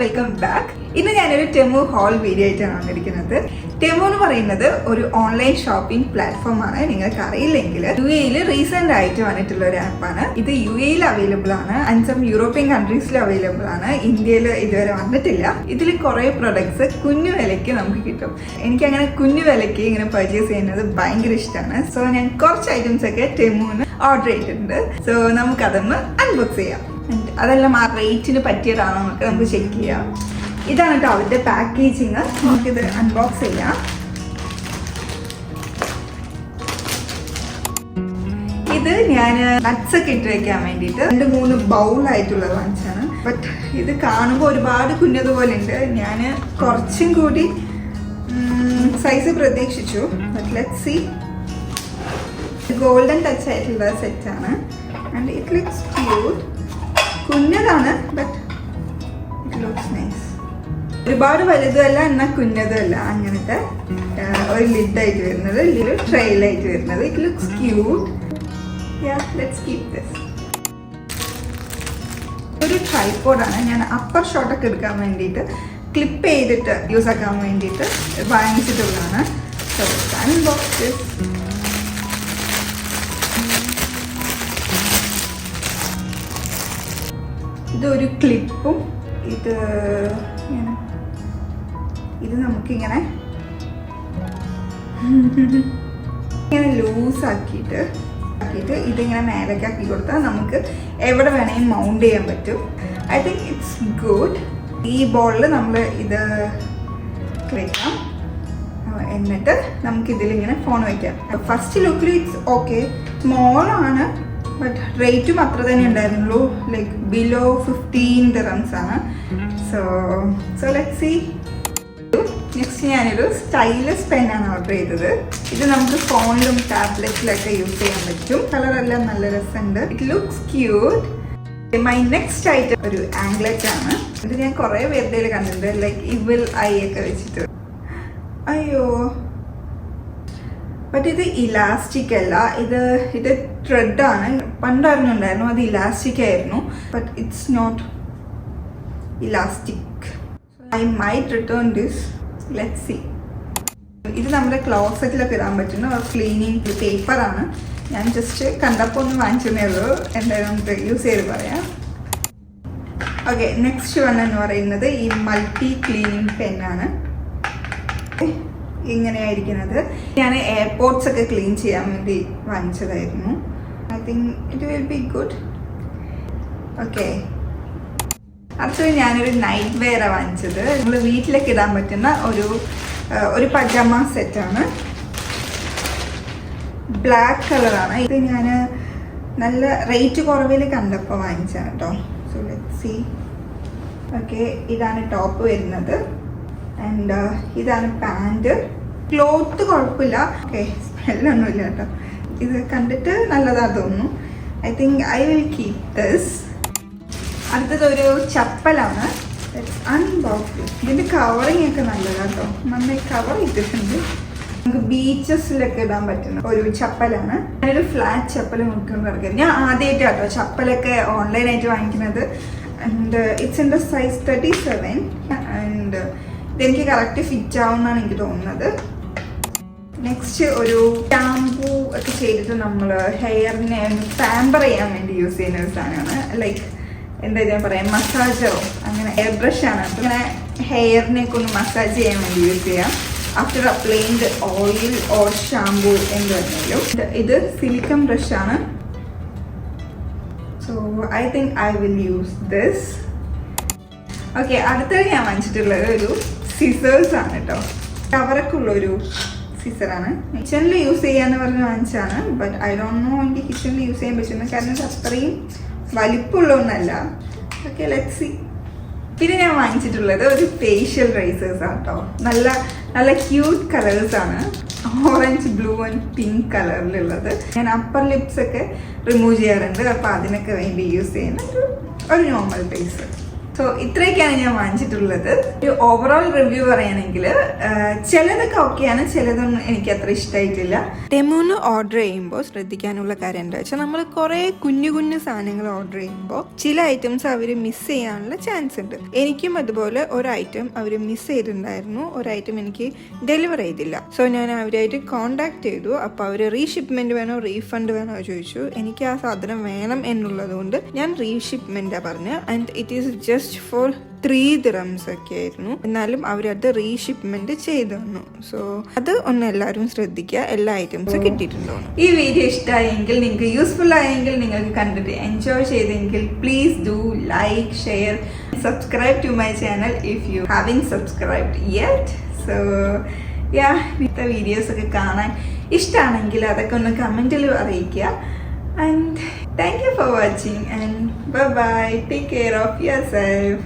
Welcome back ഇന്ന് ഞാനൊരു Temu whole video ആയിട്ടാണ് വന്നിരിക്കുന്നത്. ടെമു എന്ന് പറയുന്നത് ഒരു ഓൺലൈൻ ഷോപ്പിംഗ് പ്ലാറ്റ്ഫോം ആണ്. നിങ്ങൾക്ക് അറിയില്ലെങ്കിൽ യു എയിൽ റീസെന്റ് ആയിട്ട് വന്നിട്ടുള്ള ഒരു ആപ്പാണ് ഇത് യു എയിൽ അവൈലബിൾ ആണ്. ആൻഡ് യൂറോപ്യൻ കൺട്രീസിൽ അവൈലബിൾ ആണ്. ഇന്ത്യയിൽ ഇതുവരെ വന്നിട്ടില്ല. ഇതിൽ കുറേ പ്രൊഡക്ട്സ് കുഞ്ഞു വിലയ്ക്ക് നമുക്ക് കിട്ടും. എനിക്ക് അങ്ങനെ കുഞ്ഞു വിലയ്ക്ക് ഇങ്ങനെ പർച്ചേസ് ചെയ്യുന്നത് ഭയങ്കര ഇഷ്ടമാണ്. സോ ഞാൻ കുറച്ച് ഐറ്റംസ് ഒക്കെ ടെമുന്ന് ഓർഡർ ചെയ്തിട്ടുണ്ട്. സോ നമുക്കതൊന്ന് അൺബോക്സ് ചെയ്യാം. അതെല്ലാം ആ റേറ്റിന് പറ്റിയതാണോ എന്നൊക്കെ നമുക്ക് ചെക്ക് ചെയ്യാം. ഇതാണ് കേട്ടോ അവരുടെ പാക്കേജിങ് നമുക്കിത് അൺബോക്സ് ചെയ്യാം. ഇത് ഞാൻ നട്ട്സ് ഒക്കെ ഇട്ട് വെക്കാൻ വേണ്ടിയിട്ട് രണ്ട് മൂന്ന് ബൗൾ ആയിട്ടുള്ളത് വാങ്ങിച്ചാണ് ബട്ട് ഇത് കാണുമ്പോൾ ഒരുപാട് കുഞ്ഞതുപോലെ ഉണ്ട്. ഞാൻ കുറച്ചും കൂടി സൈസ് പ്രതീക്ഷിച്ചു. But let see golden touch ആയിട്ടുള്ള സെറ്റാണ് ആൻഡ് ഇറ്റ് ലിക്സ് ക്യൂട്ട് കുഞ്ഞതാണ് ബട്ട് ഇറ്റ് ലുക്സ് നൈസ് ഒരുപാട് വലുതല്ല എന്നാൽ കുഞ്ഞതല്ല അങ്ങനത്തെ ഒരു ലിഡായിട്ട് വരുന്നത് ഒരു ട്രെയിലായിട്ട് വരുന്നത്. It looks cute let's keep this ഒരു ട്രൈപ്പോഡാണ് ഞാൻ അപ്പർ ഷോട്ടൊക്കെ എടുക്കാൻ വേണ്ടിയിട്ട് ക്ലിപ്പ് ചെയ്തിട്ട് യൂസ് ആക്കാൻ വേണ്ടിയിട്ട് വാങ്ങിച്ചിട്ടുള്ളതാണ്. സോ അൺബോക്സ് ഇതൊരു ക്ലിപ്പും ഇത് ഇങ്ങനെ. ഇത് നമുക്കിങ്ങനെ ഇങ്ങനെ ലൂസാക്കിയിട്ട് ആക്കിയിട്ട് ഇതിങ്ങനെ മേലേക്ക് ആക്കി കൊടുത്താൽ നമുക്ക് എവിടെ വേണമെങ്കിൽ മൗണ്ട് ചെയ്യാൻ പറ്റും. ഐ തിങ്ക് ഇറ്റ്സ് ഗുഡ് ഈ ബോളിൽ നമ്മൾ ഇത് വെക്കാം എന്നിട്ട് നമുക്കിതിലിങ്ങനെ ഫോൺ വയ്ക്കാം ഫസ്റ്റ് ലുക്കിൽ ഇറ്റ്സ് ഓക്കെ സ്മോളാണ് ബട്ട് റേറ്റും അത്ര തന്നെ ഉണ്ടായിരുന്നുള്ളൂ. ലൈക്ക് ബിലോ ഫിഫ്റ്റീൻ ദിറംസ് ആണ്. So so let see next ഞാനൊരു സ്റ്റൈലസ് പെന്നാണ് ഓർഡർ ചെയ്തത്. ഇത് നമുക്ക് ഫോണിലും ടാബ്ലറ്റിലൊക്കെ യൂസ് ചെയ്യാൻ പറ്റും. കളറെല്ലാം നല്ല രസമുണ്ട്. It looks cute my next item ഒരു ആംഗ്ലറ്റ് ആണ്. ഇത് ഞാൻ കുറേ പേരുടെ കണ്ടിട്ടുണ്ട്. ലൈക്ക് ഇവിൽ ഐ ഒക്കെ വെച്ചിട്ട്. അയ്യോ. ബട്ട് ഇത് ഇലാസ്റ്റിക് അല്ല. ഇത് ഇത് ത്രെഡാണ് ആണ്. പണ്ടായിരുന്നുണ്ടായിരുന്നു അത് ഇലാസ്റ്റിക് ആയിരുന്നു. But it's not elastic I might return this let see ഇത് നമ്മുടെ ക്ലോസറ്റിലൊക്കെ ഇടാൻ പറ്റുന്ന ക്ലീനിങ് പേപ്പറാണ് ഞാൻ ജസ്റ്റ് കണ്ടപ്പോൾ ഒന്ന് വാങ്ങിച്ചതേ ഉള്ളൂ. എന്തായാലും നമുക്ക് യൂസ് ചെയ്ത് പറയാം. ഓക്കെ നെക്സ്റ്റ് വൺ എന്ന് പറയുന്നത് ഈ മൾട്ടി ക്ലീനിങ് പെന്നാണ് ഇങ്ങനെയായിരിക്കുന്നത്. ഞാൻ എയർപോർട്ട്സ് ഒക്കെ ക്ലീൻ ചെയ്യാൻ വേണ്ടി വാങ്ങിച്ചതായിരുന്നു. I think it will be good okay അടുത്തത് ഞാനൊരു നൈറ്റ് വെയറാണ് വാങ്ങിച്ചത്. നമ്മൾ വീട്ടിലേക്ക് ഇടാൻ പറ്റുന്ന ഒരു ഒരു പജാമ സെറ്റാണ് ബ്ലാക്ക് കളറാണ് ഇത് ഞാൻ നല്ല റേറ്റ് കുറവിൽ കണ്ടപ്പോൾ വാങ്ങിച്ചാണ് കേട്ടോ സോ ലെറ്റ് സി ഓക്കെ ഇതാണ് ടോപ്പ് വരുന്നത്. ആൻഡ് ഇതാണ് പാന്റ് ക്ലോത്ത് കുഴപ്പമില്ല. ഓക്കെ സ്മെല്ലൊന്നുമില്ല കേട്ടോ. ഇത് കണ്ടിട്ട് നല്ലതാ തോന്നുന്നു. I think I will keep this അടുത്തത് ഒരു ചപ്പലാണ്. അൺബോക്സ് ഇതിന്റെ കവറിങ് ഒക്കെ നല്ലതാണ് കേട്ടോ. നന്നായി കവർ ചെയ്തിട്ടുണ്ട്. നമുക്ക് ബീച്ചസിലൊക്കെ ഇടാൻ പറ്റുന്ന ഒരു ചപ്പലാണ്. ഞാനൊരു ഫ്ലാറ്റ് ചപ്പൽ നോക്കിക്കൊണ്ട് നടക്കുന്നത് ഞാൻ ആദ്യമായിട്ട് കേട്ടോ ചപ്പലൊക്കെ ഓൺലൈനായിട്ട് വാങ്ങിക്കുന്നത്. And it's in the size thirty seven and ഇതെനിക്ക് കറക്റ്റ് ഫിറ്റ് ആവുമെന്നാണ് എനിക്ക് തോന്നുന്നത്. നെക്സ്റ്റ് ഒരു ഷാംപൂ ഒക്കെ ചെയ്തിട്ട് നമ്മൾ ഹെയറിനെ പാമ്പർ ചെയ്യാൻ വേണ്ടി യൂസ് ചെയ്യുന്ന ഒരു സാധനമാണ്. ലൈക്ക് എന്താ ഞാൻ പറയാം മസാജറോ അങ്ങനെ എയർ ബ്രഷ് ആണ്. അപ്പൊ ഇങ്ങനെ ഹെയറിനെ ഒക്കെ ഒന്ന് മസാജ് ചെയ്യാൻ വേണ്ടി യൂസ് ചെയ്യാം. After applied oil or shampoo എന്ത് പറഞ്ഞാലും. ഇത് സിലിക്കൺ ബ്രഷ് ആണ്. So I think I will use this okay അടുത്തത് ഞാൻ വാങ്ങിച്ചിട്ടുള്ളത് ഒരു സിസേഴ്സ് ആണ് കേട്ടോ കവറൊക്കെ ഉള്ളൊരു സിസറാണ് കിച്ചണിൽ യൂസ് ചെയ്യാന്ന് പറഞ്ഞ് വാങ്ങിച്ചാണ് ബട്ട് ഐ ഡോണ്ട് നോ എനിക്ക് കിച്ചണിൽ യൂസ് ചെയ്യാൻ പറ്റുന്ന കാരണം അത്രയും വലിപ്പമുള്ളൊന്നല്ല ഓക്കെ ലെറ്റ് സി പിന്നെ ഞാൻ വാങ്ങിച്ചിട്ടുള്ളത് ഒരു ഫേഷ്യൽ റൈസേഴ്സ് ആണ് കേട്ടോ നല്ല നല്ല ക്യൂട്ട് കളേഴ്സ് ആണ്. ഓറഞ്ച് ബ്ലൂ ആൻഡ് പിങ്ക് കളറിലുള്ളത് ഞാൻ അപ്പർ ലിപ്സ് ഒക്കെ റിമൂവ് ചെയ്യാറുണ്ട്. അപ്പോൾ അതിനൊക്കെ വേണ്ടി യൂസ് ചെയ്യുന്ന ഒരു നോർമൽ ഫേസ് സോ ഇത്രയൊക്കെയാണ് ഞാൻ വാങ്ങിച്ചിട്ടുള്ളത്. ഒരു ഓവറോൾ റിവ്യൂ പറയുകയാണെങ്കിൽ ചിലതൊക്കെ ഓക്കെയാണ് ചിലതൊന്നും എനിക്ക് അത്ര ഇഷ്ടമായിട്ടില്ല. ടെമൂന്ന് ഓർഡർ ചെയ്യുമ്പോൾ ശ്രദ്ധിക്കാനുള്ള കാര്യം എന്താ വെച്ചാൽ നമ്മൾ കുറേ കുഞ്ഞു കുഞ്ഞു സാധനങ്ങൾ ഓർഡർ ചെയ്യുമ്പോൾ ചില ഐറ്റംസ് അവർ മിസ് ചെയ്യാനുള്ള ചാൻസ് ഉണ്ട്. എനിക്കും അതുപോലെ ഒരു ഐറ്റം അവർ മിസ് ചെയ്തിട്ടുണ്ടായിരുന്നു. ഒരു ഐറ്റം എനിക്ക് ഡെലിവർ ചെയ്തില്ല. സോ ഞാൻ അവരായിട്ട് കോണ്ടാക്ട് ചെയ്തു. അപ്പോൾ അവർ റീഷിപ്മെന്റ് വേണോ റീഫണ്ട് വേണോ ചോദിച്ചു. എനിക്ക് ആ സാധനം വേണം എന്നുള്ളത് കൊണ്ട് ഞാൻ റീഷിപ്മെന്റാണ് പറഞ്ഞു. And it is just four three dirhams ഒക്കെ ആയിരുന്നു. എന്നാലും അവരത് റീഷിപ്മെന്റ് ചെയ്തു തന്നു. സോ അത് ഒന്ന് എല്ലാവരും ശ്രദ്ധിക്കുക. എല്ലാ ഐറ്റംസും കിട്ടിയിട്ടുണ്ടോ? ഈ വീഡിയോ ഇഷ്ടമായെങ്കിൽ നിങ്ങൾക്ക് യൂസ്ഫുൾ ആയെങ്കിൽ നിങ്ങൾക്ക് കണ്ടിട്ട് എൻജോയ് ചെയ്തെങ്കിൽ please do like share subscribe to my channel if you haven't subscribed yet so yeah videos ഒക്കെ കാണാൻ ഇഷ്ടമാണെങ്കിൽ അതൊക്കെ ഒന്ന് കമന്റിൽ അറിയിക്കുക. and thank you for watching and bye bye take care of yourself.